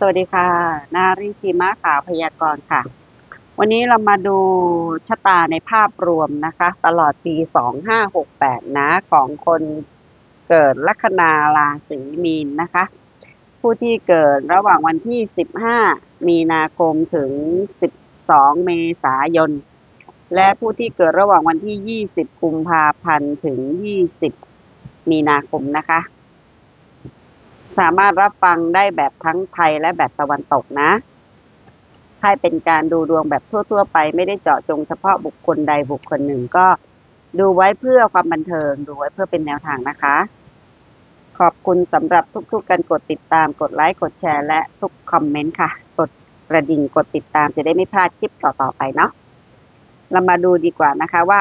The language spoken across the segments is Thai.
สวัสดีค่ะ นาริทีมาข่าวพยากรณ์ค่ะ วันนี้เรามาดูชะตาในภาพรวมนะคะ ตลอดปี 2568 นะของคนเกิดลัคนาราศีมีนนะคะ ผู้ที่เกิดระหว่างวันที่ 15 มีนาคมถึง 12 เมษายน และผู้ที่เกิดระหว่างวันที่ 20 กุมภาพันธ์ถึง 20 มีนาคมนะคะ สามารถรับฟังได้แบบทั้งไทยและแบบตะวันตกนะให้เป็นการดูดวงแบบทั่ว ๆ ไป ไม่ได้เจาะจงเฉพาะบุคคลใดบุคคลหนึ่งก็ดูไว้เพื่อความบันเทิง ดูไว้เพื่อเป็นแนวทางนะคะ ขอบคุณสำหรับทุกๆการกดติดตาม กดไลค์ กดแชร์ และทุกคอมเมนต์ค่ะ กดกระดิ่ง กดติดตามจะได้ไม่พลาดคลิปต่อๆไปเนาะ เรามาดูดีกว่านะคะว่า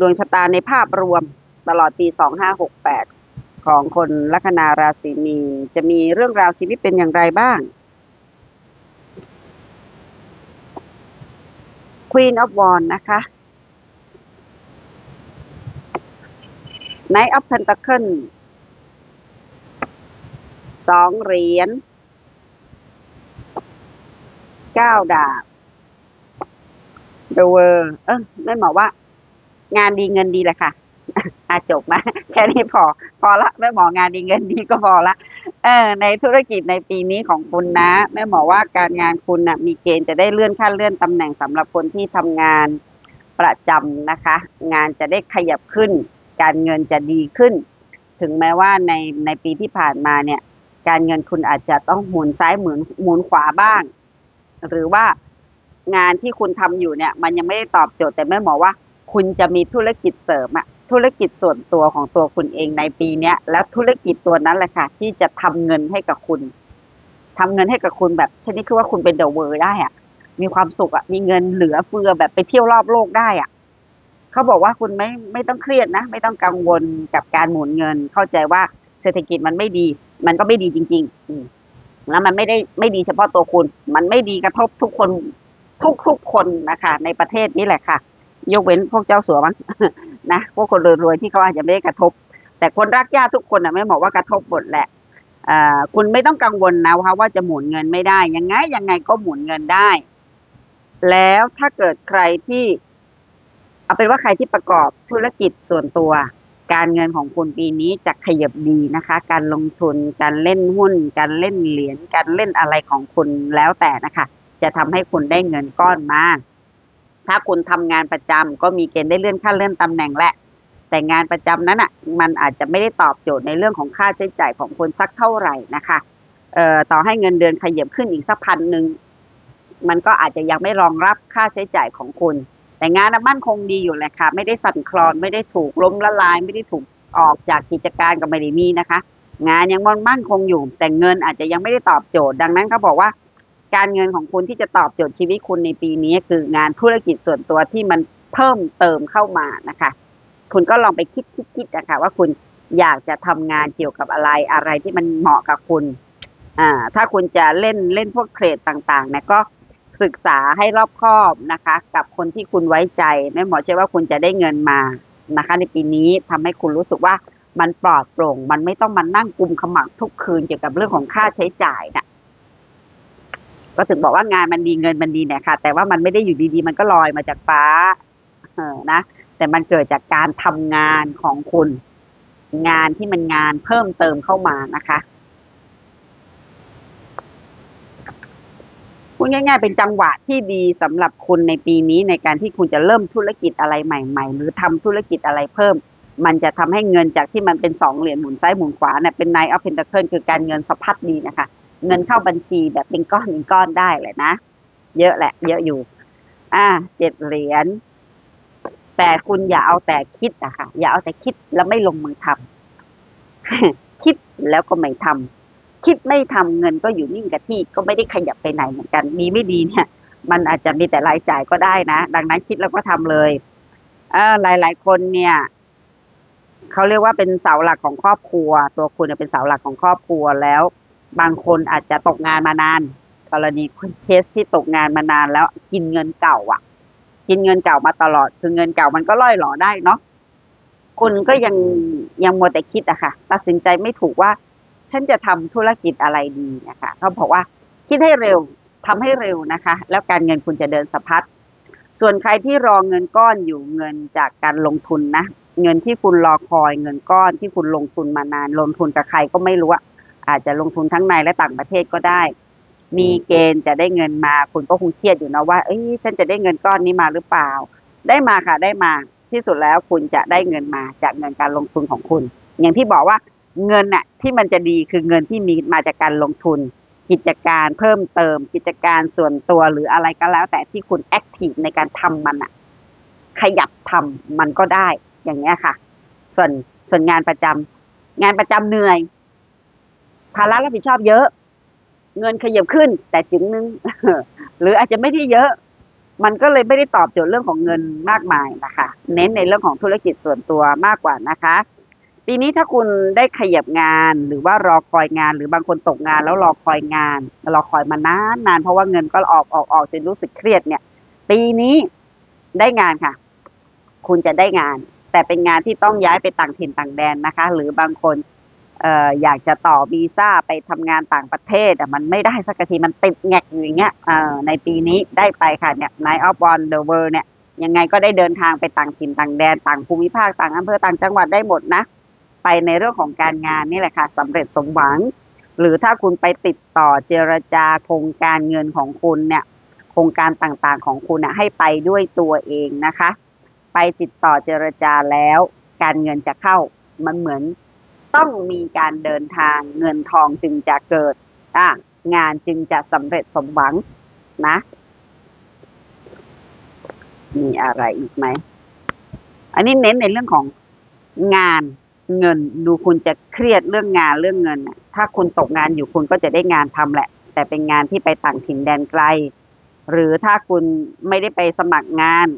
ดวงชะตาในภาพรวมตลอดปี 2568 ของคนลัคนาราศีมีน จะมีเรื่องราวชีวิตเป็นอย่างไรบ้าง Queen of Wands นะคะ Knight of Pentacles สองเหรียญเก้าดาบ The World เออไม่บอกว่า งานดีเงินดีแหละค่ะอาจบมา ค่นี้พอ พอละแม่หมองานดีเงินดีก็พอละ เออ ในธุรกิจในปีนี้ของคุณนะแม่หมอว่าการงานคุณนะมีเกณฑ์จะได้เลื่อนขั้นเลื่อนตำแหน่งสำหรับคนที่ทำงานประจำนะคะ งานจะได้ขยับขึ้น การเงินจะดีขึ้น ถึงแม้ว่าในในปีที่ผ่านมาเนี่ย การเงินคุณอาจจะต้องหมุนซ้ายหมุนหมุนขวาบ้าง หรือว่างานที่คุณทำอยู่เนี่ย มันยังไม่ได้ตอบโจทย์แต่แม่หมอว่า คุณจะมีธุรกิจเสริมอะ ธุรกิจส่วนตัวของตัวคุณเองในปีเนี้ยแล้วธุรกิจตัวนั้นแหละค่ะ ที่จะทำเงินให้กับคุณทำเงินให้กับคุณแบบชนิดคือว่าคุณเป็นเดอะเวอร์ได้อะมีความสุขอะมีเงินเหลือเฟือแบบไปเที่ยวรอบโลกได้อะเขาบอกว่าคุณไม่ไม่ต้องเครียดนะ ไม่ต้องกังวลกับการหมุนเงิน เข้าใจว่าเศรษฐกิจมันไม่ดี มันก็ไม่ดีจริง ๆ อืแล้วมันไม่ได้ไม่ดีเฉพาะตัวคุณ มันไม่ดีกระทบทุกคนทุกทุกคนนะคะ ในประเทศนี้แหละค่ะ ยกเว้นพวกเจ้าสัวมั้งนะพวกคนรวยๆที่เขาอาจจะไม่ได้กระทบ แต่คนรักญาติทุกคนนะไม่บอกว่ากระทบหมดแหละอคุณไม่ต้องกังวลนะว่าว่าจะหมุนเงินไม่ได้ยังไงยังไงก็หมุนเงินได้ แล้วถ้าเกิดใครที่ เอาเป็นว่าใครที่ประกอบธุรกิจส่วนตัว การเงินของคุณปีนี้จะขยับดีนะคะ การลงทุนการเล่นหุ้น การเล่นเหรียญการเล่นอะไรของคุณแล้วแต่นะคะ จะทำให้คุณได้เงินก้อนมา ถ้าคุณทำงานประจำก็มีเกณฑ์ได้เลื่อนขั้นเลื่อนตำแหน่งแหละ แต่งานประจำนั้นอะมันอาจจะไม่ได้ตอบโจทย์ในเรื่องของค่าใช้จ่ายของคุณสักเท่าไหร่นะคะเอ่อต่อให้เงินเดือนขยับขึ้นอีกสักพันหนึ่งมันก็อาจจะยังไม่รองรับค่าใช้จ่ายของคุณ แต่งานน่ะมั่นคงดีอยู่แหละค่ะ ไม่ได้สั่นคลอนไม่ได้ถูกล้มละลาย ไม่ได้ถูกออกจากกิจการก็ไม่ได้มีนะคะ งานยังมั่นคงอยู่ แต่เงินอาจจะยังไม่ได้ตอบโจทย์ ดังนั้นเขาบอกว่า การเงินของคุณที่จะตอบโจทย์ชีวิตคุณในปีนี้คืองานธุรกิจส่วนตัวที่มันเพิ่มเติมเข้ามานะคะ คุณก็ลองไปคิดคิดคิดนะคะ ว่าคุณอยากจะทำงานเกี่ยวกับอะไรอะไรที่มันเหมาะกับคุณอ่าถ้าคุณจะเล่นเล่นพวกเทรดต่างๆนี่ยก็ศึกษาให้รอบคอบนะคะ กับคนที่คุณไว้ใจแม่หมอเชื่อว่าคุณจะได้เงินมานะคะ ในปีนี้ทำให้คุณรู้สึกว่ามันปลอดโปร่ง มันไม่ต้องมานั่งกุมขมับทุกคืนเกี่ยวกับเรื่องของค่าใช้จ่ายนะ ก็ถึงบอกว่างานมันดีเงินมันดีเนี่ยค่ะ แต่ว่ามันไม่ได้อยู่ดีๆ มันก็ลอยมาจากฟ้าเออนะแต่มันเกิดจากการทำงานของคุณ งานที่มันงานเพิ่มเติมเข้ามานะคะพูดง่ายๆ เป็นจังหวะที่ดีสำหรับคุณในปีนี้ในการที่คุณจะเริ่มธุรกิจอะไรใหม่ ๆ หรือทำธุรกิจอะไรเพิ่ม มันจะทำให้เงินจากที่มันเป็นสองเหรียญหมุนซ้ายหมุนขวาเนี่ยเป็น Nine of Pentacles คือการเงินสะพัดดีนะคะ เงินเข้าบัญชีแบบเป็นก้อนเป็นก้อนได้เลยนะ เยอะแหละ เยอะอยู่ อ่าเจ็ดเหรียญแต่คุณอย่าเอาแต่คิดอะค่ะ อย่าเอาแต่คิดแล้วไม่ลงมือทำคิดแล้วก็ไม่ทำคิดไม่ทำเงินก็อยู่นิ่งกับที่ก็ไม่ได้ขยับไปไหนเหมือนกันดีไม่ดีเนี่ย มันอาจจะมีแต่รายจ่ายก็ได้นะ ดังนั้นคิดแล้วก็ทำเลยเออหลาย ๆ คนเนี่ยเขาเรียกว่าเป็นเสาหลักของครอบครัว ตัวคุณเป็นเสาหลักของครอบครัวแล้ว บางคนอาจจะตกงานมานาน กรณีเคสที่ตกงานมานานแล้วกินเงินเก่าอะ กินเงินเก่ามาตลอด คือเงินเก่ามันก็ล่อยหลอได้เนาะคุณก็ยังยังมัวแต่คิดอะค่ะ ตัดสินใจไม่ถูกว่า ฉันจะทำธุรกิจอะไรดีนะคะเขาบอกว่าคิดให้เร็วทำให้เร็วนะคะ แล้วการเงินคุณจะเดินสะพัดส่วนใครที่รอเงินก้อนอยู่เงินจากการลงทุนนะ เงินที่คุณรอคอยเงินก้อนที่คุณลงทุนมานานลงทุนกับใครก็ไม่รู้อะ อาจจะลงทุนทั้งในและต่างประเทศก็ได้ มีเกณฑ์จะได้เงินมา คุณก็คงเครียดอยู่นะว่าเอ้ยฉันจะได้เงินก้อนนี้มาหรือเปล่า ได้มาค่ะได้มาที่สุดแล้วคุณจะได้เงินมาจากเงินการลงทุนของคุณ อย่างที่บอกว่าเงินน่ะที่มันจะดีคือเงินที่มีมาจากการลงทุน กิจการเพิ่มเติม กิจการส่วนตัวหรืออะไรก็แล้ว แต่ที่คุณแอคทีฟในการทำมันอะขยับทำมันก็ได้อย่างเงี้ยค่ะ ส่วนส่วนงานประจำงานประจำเหนื่อย ภาระรับผิดชอบเยอะ เงินขยับขึ้น แต่จึงนึงหรืออาจจะไม่ได้เยอะ มันก็เลยไม่ได้ตอบโจทย์เรื่องของเงินมากมายนะคะ เน้นในเรื่องของธุรกิจส่วนตัวมากกว่านะคะ ปีนี้ถ้าคุณได้ขยับงานหรือว่ารอคอยงาน หรือบางคนตกงานแล้วรอคอยงานรอคอยมานานนานเพราะว่าเงินก็ออกออกออกจนรู้สึกเครียดเนี่ย ปีนี้ได้งานค่ะ คุณจะได้งาน แต่เป็นงานที่ต้องย้ายไปต่างถิ่นต่างแดนนะคะ หรือบางคน อ่ออยากจะต่อวีซ่าไปทำงานต่างประเทศอะมันไม่ได้สักทีมันติดแงกอยู่อย่างเงี้ยเอ่อในปีนี้ได้ไปค่ะเนี่ย Night of One the World เนี่ยยังไงก็ได้เดินทางไปต่างถิ่นต่างแดนต่างภูมิภาคต่างอำเภอต่างจังหวัดได้หมดนะ ไปในเรื่องของการงานนี่แหละค่ะสำเร็จสมหวัง หรือถ้าคุณไปติดต่อเจรจาโครงการเงินของคุณเนี่ยโครงการต่างๆของคุณนะให้ไปด้วยตัวเองนะคะ ไปติดต่อเจรจาแล้ว การเงินจะเข้ามันเหมือน ต้องมีการเดินทางเงินทองจึงจะเกิดอะงานจึงจะสำเร็จสมหวังนะ มีอะไรอีกไหม อันนี้เน้นในเรื่องของงานเงินดูคุณจะเครียดเรื่องงานเรื่องเงิน ถ้าคุณตกงานอยู่คุณก็จะได้งานทำแหละ แต่เป็นงานที่ไปต่างถิ่นแดนไกล หรือถ้าคุณไม่ได้ไปสมัครงาน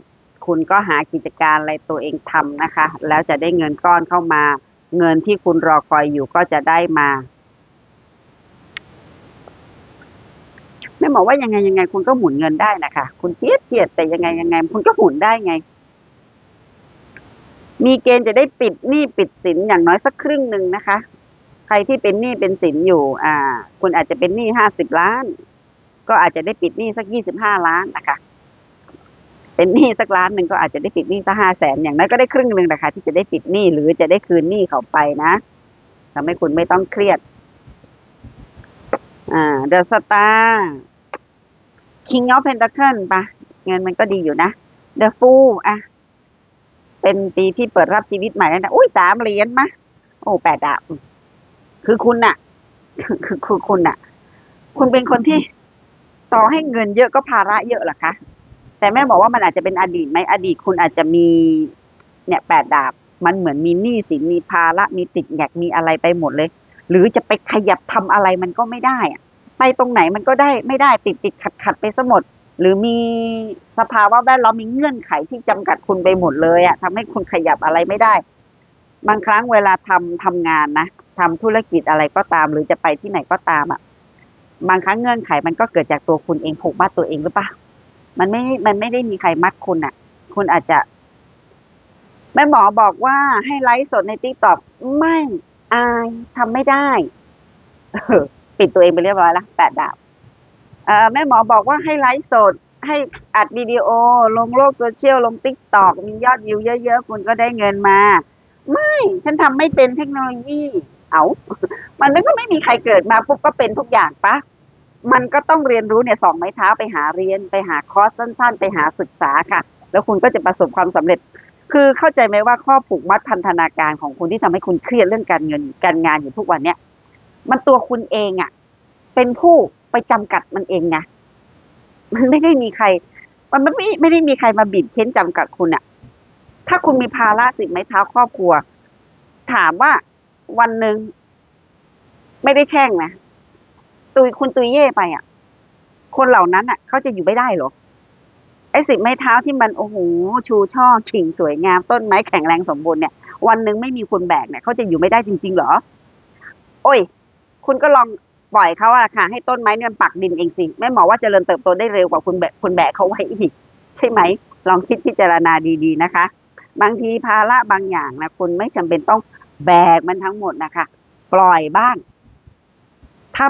คุณก็หากิจการอะไรตัวเองทำนะคะ แล้วจะได้เงินก้อนเข้ามา เงินที่คุณรอคอยอยู่ก็จะได้มาแม่บอกว่ายังไงยังไง คุณก็หมุนเงินได้นะคะ คุณเจียดเจียดแต่ยังไงยังไง คุณก็หมุนได้ไง มีเกณฑ์จะได้ปิดหนี้ปิดสินอย่างน้อยสักครึ่งหนึ่งนะคะ ใครที่เป็นหนี้เป็นสินอยู่ อ่า คุณอาจจะเป็นหนี้ห้าสิบล้าน ก็อาจจะได้ปิดหนี้สักยี่สิบห้าล้านนะคะ เป็นหนี้สักล้านหนึ่งก็อาจจะได้ปิดหนี้สักห้าแสนอย่างน้อยก็ได้ครึ่งหนึ่งนะคะที่จะได้ปิดหนี้หรือจะได้คืนหนี้เขาไปนะทำให้คุณไม่ต้องเครียด อ่าเดอะสตาร์ King of Pentacle ปะเงินมันก็ดีอยู่นะ The Fool อะ เป็นปีที่เปิดรับชีวิตใหม่แล้วนะอุ้ยสามเหรียญมะโอ้แปดดาบคือคุณน่ะ คือคือคุณน่ะ คุณเป็นคนที่ต่อให้เงินเยอะก็ภาระเยอะหรอคะ แต่แม่บอกว่ามันอาจจะเป็นอดีตไหมอดีตคุณอาจจะมีเนี่ยแปดดาบ มันเหมือนมีหนี้สินมีภาระมีติดแงกมีอะไรไปหมดเลย หรือจะไปขยับทำอะไรมันก็ไม่ได้อะไปตรงไหนมันก็ได้ไม่ได้ติดติดขัดขัดไปซะหมด หรือมีสภาวะแวดล้อมมีเงื่อนไขที่จำกัดคุณไปหมดเลยอะทำให้คุณขยับอะไรไม่ได้ บางครั้งเวลาทำทำงานนะทำธุรกิจอะไรก็ตาม หรือจะไปที่ไหนก็ตามอะบางครั้งเงื่อนไขมันก็เกิดจากตัวคุณเองผูกมัดตัวเองหรือเปล่า มันไม่ มันไม่ได้มีใครมัดคุณอะคุณอาจจะแม่หมอบอกว่าให้ไลฟ์สดในติ๊กต็อกไม่อายทำไม่ได้ปิดตัวเองไปเรียบร้อยล้วแปดดาวแม่หมอบอกว่าให้ไลฟ์สด ให้อัดวิดีโอ ลงโลกโซเชียลลงติ๊กตอกมียอดวิวเยอะๆ คุณก็ได้เงินมา ไม่ ฉันทำไม่เป็นเทคโนโลยี เอามันก็ไม่มีใครเกิดมาปุ๊บก็เป็นทุกอย่างปะ มันก็ต้องเรียนรู้เนี่ยสองไม้เท้าไปหาเรียนไปหาคอร์สสั้น ๆ ไปหาศึกษาค่ะ แล้วคุณก็จะประสบความสำเร็จ คือเข้าใจไหมว่าข้อผูกมัดพันธนาการของคุณที่ทำให้คุณเครียดเรื่องการเงินการงานอยู่ทุกวันเนี้ยมันตัวคุณเองอะ่ะ เป็นผู้ไปจำกัดมันเองไงมันไม่ได้มีใคร มันไม่ไม่ได้มีใครมาบีบเค้นจำกัดคุณอะ่ะ ถ้าคุณมีภาระสิบไม้เท้าครอบครัว ถามว่าวันหนึ่งไม่ได้แช่งนะ ตุยคุณตุยเย่ไปอะ คนเหล่านั้นอะเขาจะอยู่ไม่ได้หรอไอ้สิบไม้เท้าที่มันโอ้โหชูช่อกิ่งสวยงามต้นไม้แข็งแรงสมบูรณ์เนี่ย วันหนึ่งไม่มีคนแบกเนี่ยเขาจะอยู่ไม่ได้จริง ๆ หรอ โอ้ย คุณก็ลองปล่อยเขาอะค่ะ ให้ต้นไม้เนี่ยมันปักดินเองสิแม่หมอว่าจเจริญเติบโตได้เร็วกว่าคุณแบกคุณแบกเขาไว้อีก ใช่ไหม ลองคิดพิจารณาดีๆนะคะ บางทีภาระบางอย่างนะคุณไม่จำเป็นต้องแบกมันทั้งหมดนะคะ ปล่อยบ้างถ้า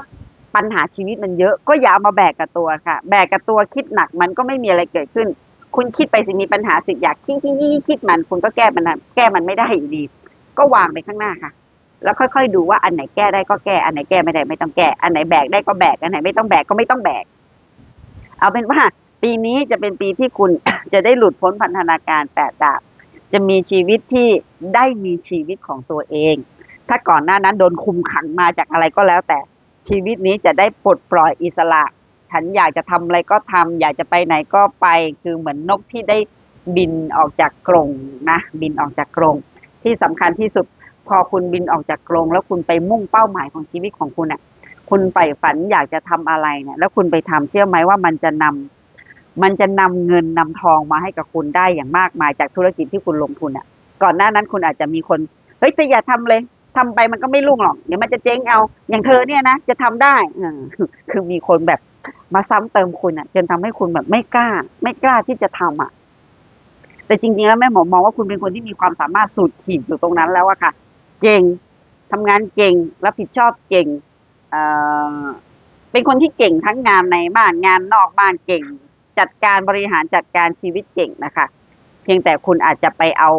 ปัญหาชีวิตมันเยอะ ก็อย่าเอามาแบกกับตัวค่ะ แบกกับตัวคิดหนักมันก็ไม่มีอะไรเกิดขึ้น คุณคิดไปสิมีปัญหาสิอยากคิดคิดคิดคิดมัน คุณก็แก้มันแก้มันไม่ได้อยู่ดี ก็วางไปข้างหน้าค่ะ แล้วค่อยๆดูว่าอันไหนแก้ได้ก็แก้อันไหนแก้ไม่ได้ไม่ต้องแก้อันไหนแบกได้ก็แบกอันไหนไม่ต้องแบกก็ไม่ต้องแบก เอาเป็นว่า ปีนี้จะเป็นปีที่คุณจะได้หลุดพ้นพันธนาการแปดดาบจะมีชีวิตที่ได้มีชีวิตของตัวเอง ถ้าก่อนหน้านั้นโดนคุมขังมาจากอะไรก็แล้วแต่ ชีวิตนี้จะได้ปลดปล่อยอิสระ ฉันอยากจะทำอะไรก็ทำอยากจะไปไหนก็ไป คือเหมือนนกที่ได้บินออกจากกรงนะ บินออกจากกรงที่สำคัญที่สุดพอคุณบินออกจากกรงแล้วคุณไปมุ่งเป้าหมายของชีวิตของคุณอะ คุณใฝ่ฝันอยากจะทำอะไรเนี่ย แล้วคุณไปทำเชื่อไหมว่ามันจะนำมันจะนำเงินนำทองมาให้กับคุณได้อย่างมากมายจากธุรกิจที่คุณลงทุนอะ ก่อนหน้านั้นคุณอาจจะมีคนเฮ้ยแต่อย่าทำเลย ทำไปมันก็ไม่รุ่งหรอก เดี๋ยวมันจะเจ๊งเอา อย่างเธอเนี่ยนะจะทำได้อคือมีคนแบบมาซ้ำเติมคุณอะ จนทำให้คุณแบบไม่กล้า ไม่กล้าที่จะทำอะ แต่จริง ๆ แล้วแม่หมอมองว่าคุณเป็นคนที่มีความสามารถสุดขีดอยู่ตรงนั้นแล้วอะค่ะ เก่งทำงานเก่งรับผิดชอบเก่งเอ่อเป็นคนที่เก่งทั้งงานในบ้านงานนอกบ้านเก่ง จัดการบริหารจัดการชีวิตเก่งนะคะ เพียงแต่คุณอาจจะไปเอา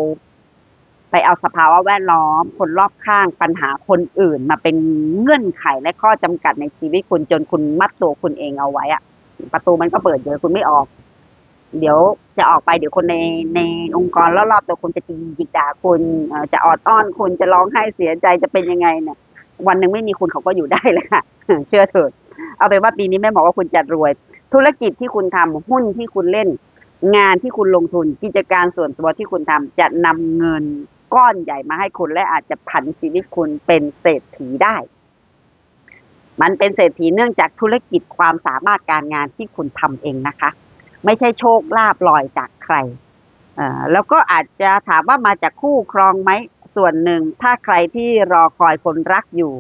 ไปเอาสภาวะแวดล้อม คนรอบข้างปัญหาคนอื่น มาเป็นเงื่อนไขและข้อจำกัดในชีวิตคุณจนคุณมัดตัวคุณเองเอาไว้อะประตูมันก็เปิดเดี๋ยคุณไม่ออก เดี๋ยวจะออกไปเดี๋ยวคนในในองค์กรรอบๆตัวคุณจะจิกจิกด่าคุณจะออดอ้อนคุณจะร้องไห้เสียใจจะเป็นยังไงเนี่ยวันหนึ่งไม่มีคุณเขาก็อยู่ได้เลยค่ะเชื่อเถิดเอาเป็นว่าปีนี้แม่บอกว่าคุณจะรวย ธุรกิจที่คุณทำหุ้นที่คุณเล่น งานที่คุณลงทุนกิจการส่วนตัวที่คุณทำจะนำเงิน ก้อนใหญ่มาให้คุณและอาจจะผันชีวิตคุณเป็นเศรษฐีได้ มันเป็นเศรษฐีเนื่องจากธุรกิจความสามารถการงานที่คุณทำเองนะคะ ไม่ใช่โชคลาภลอยจากใครเอ่อแล้วก็อาจจะถามว่ามาจากคู่ครองไหมส่วนหนึ่ง ถ้าใครที่รอคอยคนรักอยู่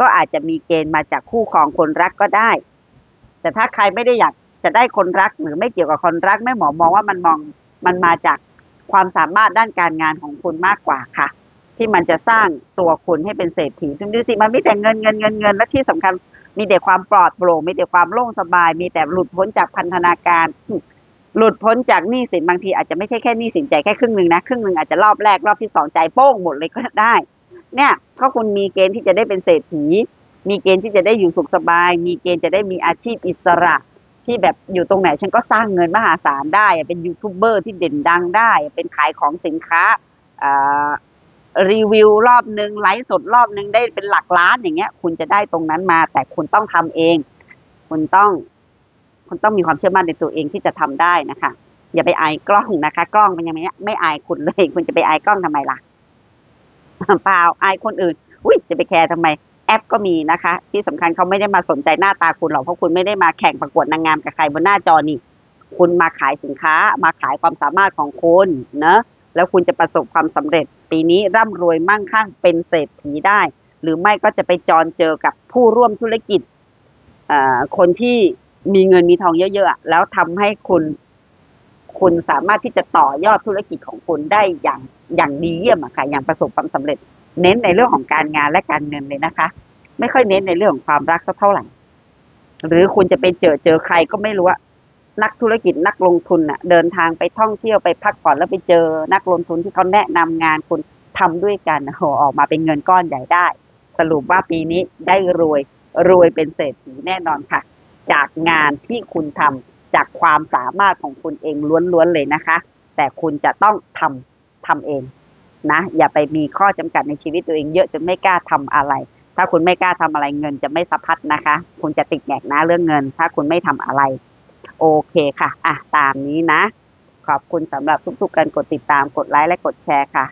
ก็อาจจะมีเกณฑ์มาจากคู่ครองคนรักก็ได้ แต่ถ้าใครไม่ได้อยากจะได้คนรักหรือไม่เกี่ยวกับคนรักแม่หมอมองว่ามันมองมันมาจาก ความสามารถด้านการงานของคุณมากกว่าค่ะ ที่มันจะสร้างตัวคุณให้เป็นเศรษฐีดูสิมันไมีแต่เงินเงินเงินเงินและที่สำคัญมีแต่ความปลอดโปร่งมีแต่ความโล่งสบาย มีแต่หลุดพ้นจากพันธนาการ หลุดพ้นจากหนี้สินบางทีอาจจะไม่ใช่แค่หนี้สินใจแค่ครึ่งหนึ่งนะครึ่งหนึ่งอาจจะรอบแรกรอบที่สองใจโป้งหมดเลยก็ได้ เนี่ยถ้าคุณมีเกณฑ์ที่จะได้เป็นเศรษฐี มีเกณฑ์ที่จะได้อยู่สุขสบาย มีเกณฑ์จะได้มีอาชีพอิสระ ที่แบบอยู่ตรงไหนฉันก็สร้างเงินมหาศาลได้เป็นยูทูบเบอร์ที่เด่นดังได้ เป็นขายของสินค้ารีวิวรอบหนึ่งไลฟ์สดรอบหนึ่งได้เป็นหลักล้านอย่างเงี้ย คุณจะได้ตรงนั้นมา แต่คุณต้องทำเอง คุณต้อง คุณต้องมีความเชื่อมั่นในตัวเองที่จะทำได้นะคะ อย่าไปอายกล้องนะคะ กล้องมันยังไม่ไม่อายคุณเลย คุณจะไปอายกล้องทำไมล่ะเปล่าอายคนอื่น อุ้ยจะไปแคร์ทำไม แอปก็มีนะคะ ที่สำคัญเขาไม่ได้มาสนใจหน้าตาคุณหรอกเพราะคุณไม่ได้มาแข่งประกวดนางงามกับใครบนหน้าจอนี่ คุณมาขายสินค้ามาขายความสามารถของคุณเนอะแล้วคุณจะประสบความสำเร็จ ปีนี้ร่ำรวยมั่งคั่งเป็นเศรษฐีได้ หรือไม่ก็จะไปจรเจอกับผู้ร่วมธุรกิจอ่าคนที่มีเงินมีทองเยอะๆแล้วทำให้คุณคุณสามารถที่จะต่อยอดธุรกิจของคุณได้อย่างอย่างดีเยี่ยมอะค่ะ อย่างประสบความสำเร็จ เน้นในเรื่องของการงานและการเงินเลยนะคะ ไม่ค่อยเน้นในเรื่องของความรักสักเท่าไหร่ หรือคุณจะไปเจอเจอใครก็ไม่รู้อะนักธุรกิจนักลงทุนอะเดินทางไปท่องเที่ยวไปพักผ่อนแล้วไปเจอนักลงทุนที่เขาแนะนำงานคุณทำด้วยกันโหออกมาเป็นเงินก้อนใหญ่ได้ สรุปว่าปีนี้ได้รวยรวยเป็นเศรษฐีแน่นอนค่ะ จากงานที่คุณทำจากความสามารถของคุณเองล้วนๆเลยนะคะ แต่คุณจะต้องทำทำเอง นะอย่าไปมีข้อจำกัดในชีวิตตัวเองเยอะจนไม่กล้าทำอะไร ถ้าคุณไม่กล้าทำอะไรเงินจะไม่สะพัดนะคะ คุณจะติดแหกนะเรื่องเงิน ถ้าคุณไม่ทำอะไร โอเคค่ะอะตามนี้นะ ขอบคุณสำหรับทุกๆการกดติดตามกดไลค์และกดแชร์ค่ะ